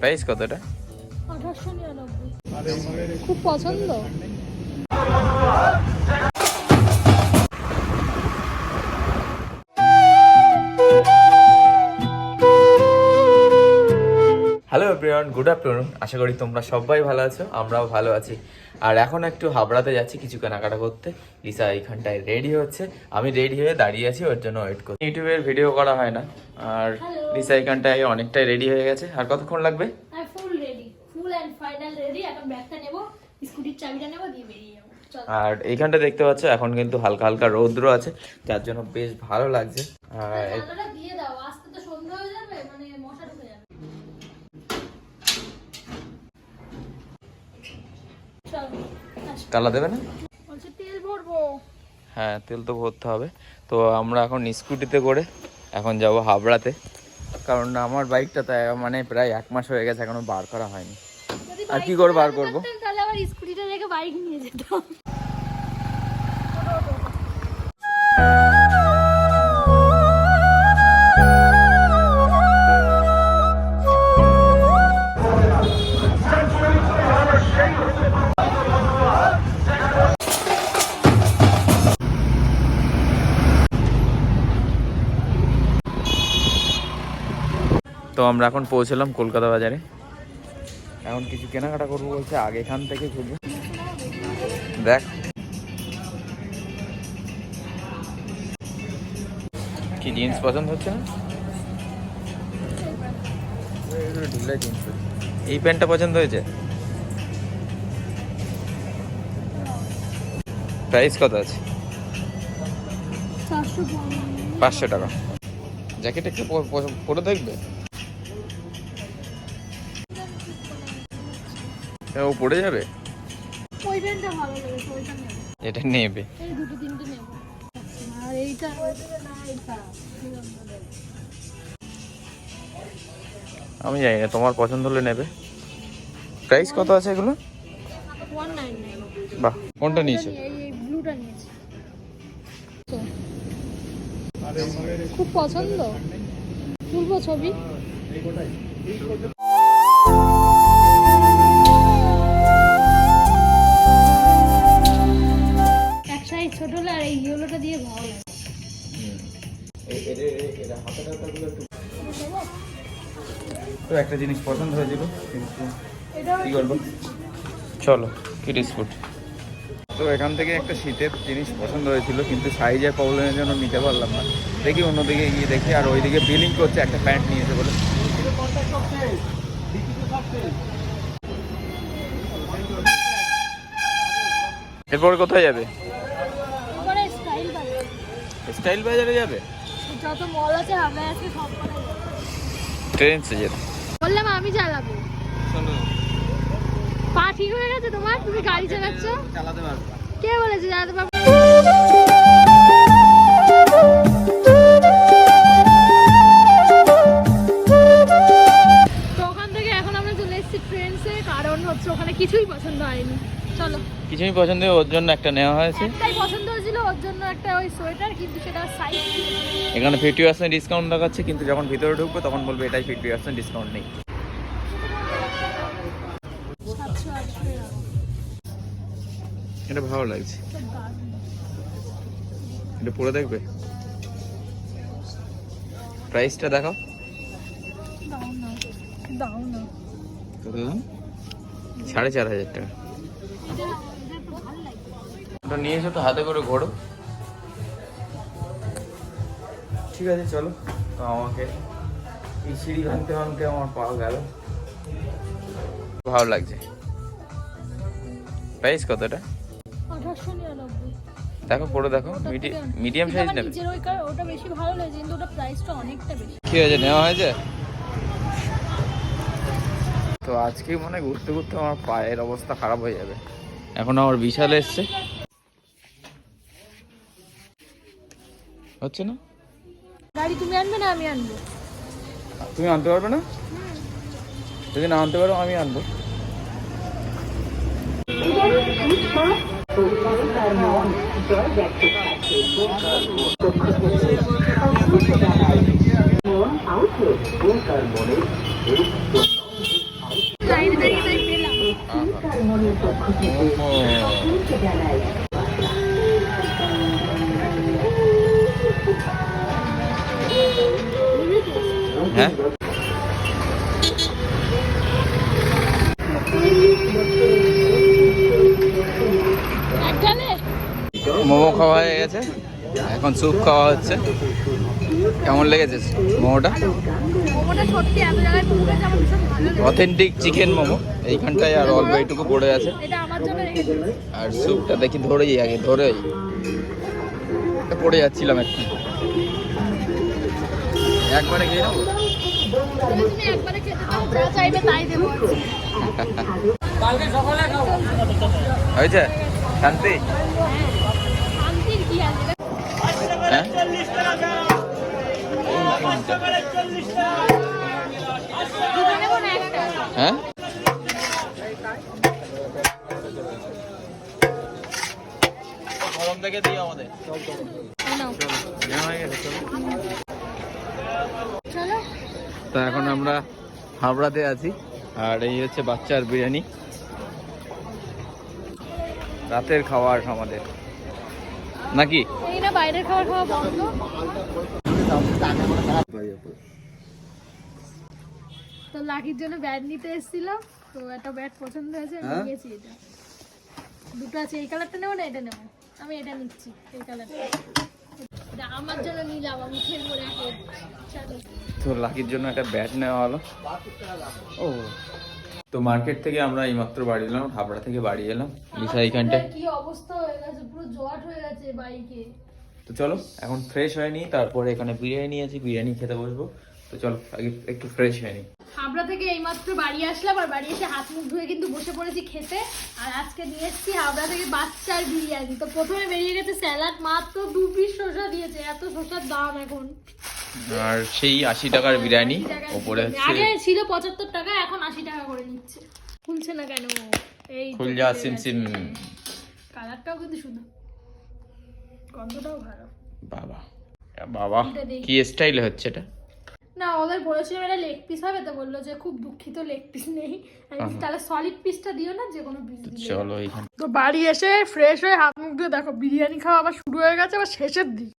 Price কতটা আঠাশশো নিরানব্বই। খুব পছন্দ। হ্যালো এভরিওয়ান গুড আফটারনুন আশা করি তোমরা সবাই ভালো আছো আমরাও ভালো আছি। আর এখন একটু হাবড়াতে যাচ্ছি কিছু কেনাকাটা করতে। লিসা এইখানটায় রেডি হচ্ছে। আমি রেডি হয়ে দাঁড়িয়ে আছি ওর জন্য ওয়েট করছি। ইউটিউবের ভিডিও করা হয় না। আর লিসা এইখানটায় অনেকটাই রেডি হয়ে গেছে। আর কতক্ষণ লাগবে? আর এইখানটা দেখতে পাচ্ছ এখন কিন্তু হালকা হালকা রৌদ্র আছে। যার জন্য বেশ ভালো লাগছে। আর দিয়ে দাও আজকে তো সন্ধ্যা হয়ে যাবে মানে মশা ঢুকে যাবে তালা দেবে না? তেল ভরবো। হ্যাঁ তেল তো ভরতে হবে। তো আমরা এখন স্কুটিতে করে এখন যাব হাবড়াতে। কারণ আমার বাইকটা তো মানে প্রায় এক মাস হয়ে গেছে এখনও বার করা হয়নি। আর কি করে বার করব? তাহলে আবার স্কুটিটা রেখে বাইক নিয়ে যেতাম। তো আমরা এখন পৌঁছলাম কলকাতা বাজারে। এখন কিছু কেনাকাটা করব বলছে আগে এখান থেকে ঘুরবো দেখ। কি জিন্স পছন্দ হচ্ছে না? জিন্স এই প্যান্টটা পছন্দ হয়েছে? প্রাইস কত আছে? পাঁচশো টাকা। জ্যাকেট একটু পরে দেখবে। ও পড়ে যাবে? ওই ভালো লেগেছে ওইটা নেব। এটা নেবে। এই দুটো তিনটে নেব। আর এইটা আমি জানি না তোমার পছন্দ হলে নেবে। প্রাইস কত আছে এগুলো? বাহ। কোনটা নিয়েছো? এই এই ব্লুটা নিয়েছি। খুব পছন্দ। তুলবো ছবি। তো একটা জিনিস পছন্দ হয়েছিল কিন্তু এটাও কি করব চলো কি বিস্কুট তো এখান থেকে একটা শীতের জিনিস পছন্দ হয়েছিল কিন্তু সাইজের প্রবলেমের জন্য নিতে পারলাম না। দেখি অন্যদিকে গিয়ে দেখি আর ওইদিকে বিলিং করছে একটা প্যান্ট নিয়েছে বলে। এরপরে কোথায় যাবে? স্টাইল বাজারে যাবে? যত মল আছে হাবড়ায় আজকে সব ট্রেন সে যেতে। বললাম আমি চালাবো। পা ঠিক হয়ে গেছে তোমার? তুমি গাড়ি চালাচ্ছ? চালাতে পারব। কে বলেছে চালাতে পারব? পছন্দ ওর জন্য একটা নেওয়া হয়েছে। একটাই পছন্দ হয়েছিল ওর জন্য একটা ওই সোয়েটার কিন্তু সেটা সাইজ এখানে ফিফটি পার্সেন্ট ডিসকাউন্ট দেখাচ্ছে কিন্তু যখন ভিতরে ঢুকবো তখন বলবে এটাই ফিফটি পার্সেন্ট ডিসকাউন্ট নেই। এটা ভালো লাগছে। এটা পরে দেখবে। প্রাইসটা দেখাও। সাড়ে চার হাজার টাকা এটা এটা একটু ভালো লাগবে ওটা নিয়ে এসো তো হাতে করে ঘোরো। ঠিক আছে চলো। তো আমাকে এই সিঁড়ি ভাঙতে ভাঙতে আমার পা গেল। ভালো লাগছে। প্রাইস কতটা দেখো পরে দেখো মিডিয়াম কিন্তু সাইজ নেবে। ওটা বেশি ভালো লেগেছে কিন্তু ওটা প্রাইসটা অনেকটা বেশি। কি হয়েছে নেওয়া হয়েছে? তো আজকে মনে হয় ঘুরতে ঘুরতে আমার পায়ের অবস্থা খারাপ হয়ে যাবে। এখন আমার বিশাল এসছে। হচ্ছে না? গাড়ি তুমি আনবে না আমি আনব। তুমি আনতে পারবে না? যদি না আনতে পারো আমি আনব। পক্ষ থেকে হ্যাঁ? মোমো খাওয়া হয়ে গেছে। এখন স্যুপ খাওয়া হচ্ছে। কেমন লেগেছে মোমোটা? Authentic chicken momo. এইখানটায় আর অল্প এইটুকু পড়ে আছে। আর স্যুপটা দেখি ধরেই আগে ধরেই। পড়ে যাচ্ছিলাম একটু। একবারে খেয়ে নেব? তুমি তুমি একবারে খেতে দাও যা চাইবে তাই দেবো হয়েছে? শান্তি? শান্তির কি আছে হ্যাঁ? হ্যাঁ? গরম থেকে দিই আমাদের। নাও নেওয়া হয়ে গেছে চলো। চলো। তো এখন আমরা হাবড়াতে আছি। আর এই হচ্ছে বাচ্চার বিরিয়ানি। রাতের খাবার আমাদের নাকি? না বাইরের খাবার খাওয়া বন্ধ। তো লাকির জন্য ব্যাট নিতে এসেছিলাম। তো একটা ব্যাট পছন্দ হয়েছে আমি নিয়েছি এটা। দুটো আছে এই কালারটা নেব না এটা নেব? আমি এটা নিচ্ছি এই কালারটা। আমার জন্য নিলাম আমি খেলব র্যাকেট তো লাকির জন্য একটা ব্যাট নেওয়া হলো। ও। তো মার্কেট থেকে আমরা এইমাত্র বাড়ি এলাম হাবড়া থেকে বাড়ি এলাম লিসা এইখানটায় কি অবস্থা হয়ে গেছে? পুরো জট হয়ে গেছে বাইকে তো চলো এখন ফ্রেশ হয়নি তারপরে এখানে বিরিয়ানি নিয়েছি বিরিয়ানি খেতে বসবো। তো চলো আগে একটু ফ্রেশ হয়নি হাবড়া থেকে এইমাত্র বাড়ি আসলাম আর বাড়ি এসে হাত মুখ ধুয়ে কিন্তু বসে পড়েছি খেতে। আর আজকে নিয়ে এসেছি হাবড়া থেকে বাচ্চার বিরিয়ানি। তো প্রথমে বেরিয়ে গেছে স্যালাড মাত্র দু পিস শসা দিয়েছে। এত শসার দাম এখন। আর সেই আশি টাকার বিরিয়ানি। 80 টাকার ওপরে আগে ছিল পঁচাত্তর টাকা এখন আশি টাকা করে নিচ্ছে। খুলছে না কেন? এই খুল যা সিম সিম। কালারটাও কিন্তু শুধু গন্ধটাও ভালো। বাবা। বাবা কি স্টাইলে হচ্ছে এটা? না ওদের বলেছিলাম এটা লেগ পিস হবে তো বলল যে খুব দুঃখিত লেগ পিস নেই। তাহলে সলিড পিসটা দিও না যে কোনো পিস দিও চলো তো বাড়ি এসে ফ্রেশ হয়ে হাত মুখ দিয়ে দেখো বিরিয়ানি খাওয়া আবার শুরু হয়ে গেছে আবার শেষের দিক।